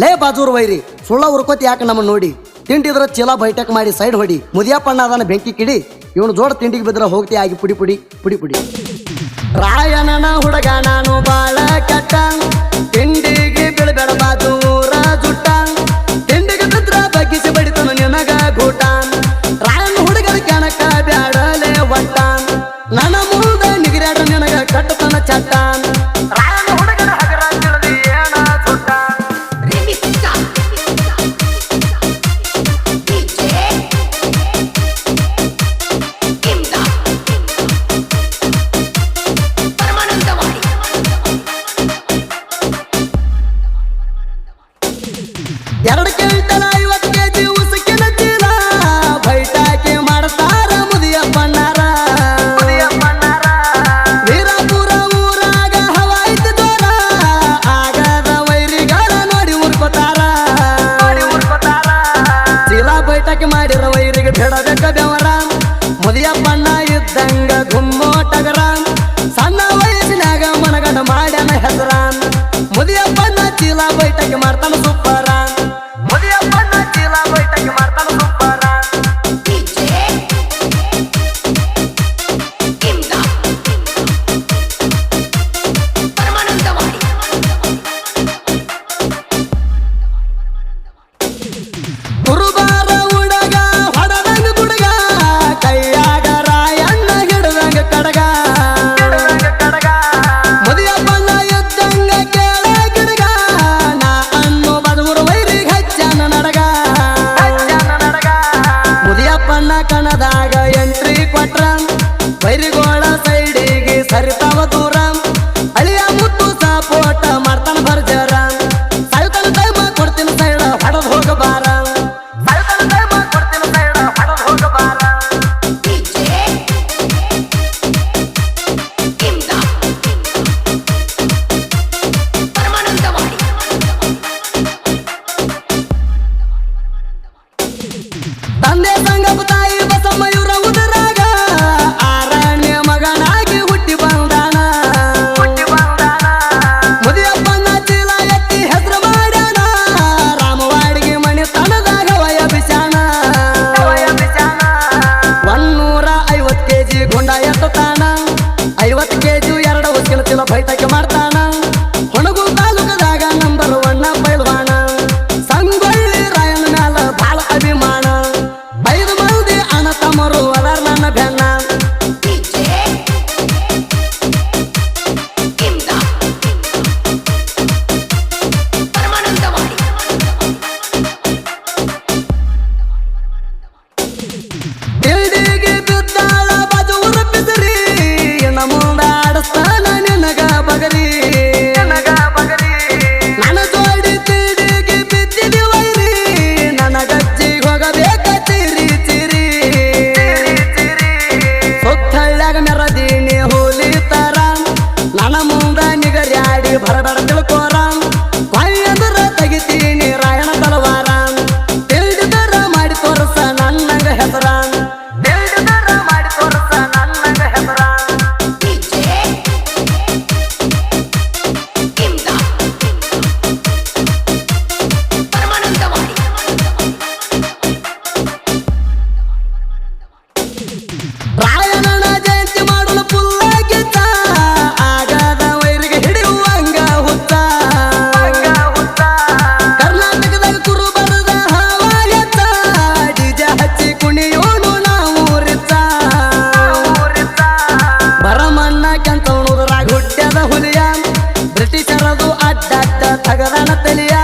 ಲೇ ಬಾಜೂರ್ ವೈರಿ, ಸುಳ್ಳ ಉರ್ಕೋತಿ ಯಾಕೆ ನಮ್ಮ ನೋಡಿ? ತಿಂಡಿದ್ರ ಚೀಲ ಬೈಟಕ್ ಮಾಡಿ ಸೈಡ್ ಹೊಡಿ, ಮುದಿಯಪ್ಪಣ್ಣ ಅದನ್ನ ಬೆಂಕಿ ಕಿಡಿ, ಇವನು ಜೋಡ ತಿಂಡಿಗೆ ಬಿದ್ರೆ ಹೋಗ್ತಿ ಆಗಿ ಪುಡಿ ಪುಡಿ ಪುಡಿ ಪುಡಿ. ರಾಯಣನ ಹುಡುಗಾನ ನನ್ನ ತಲೆಯ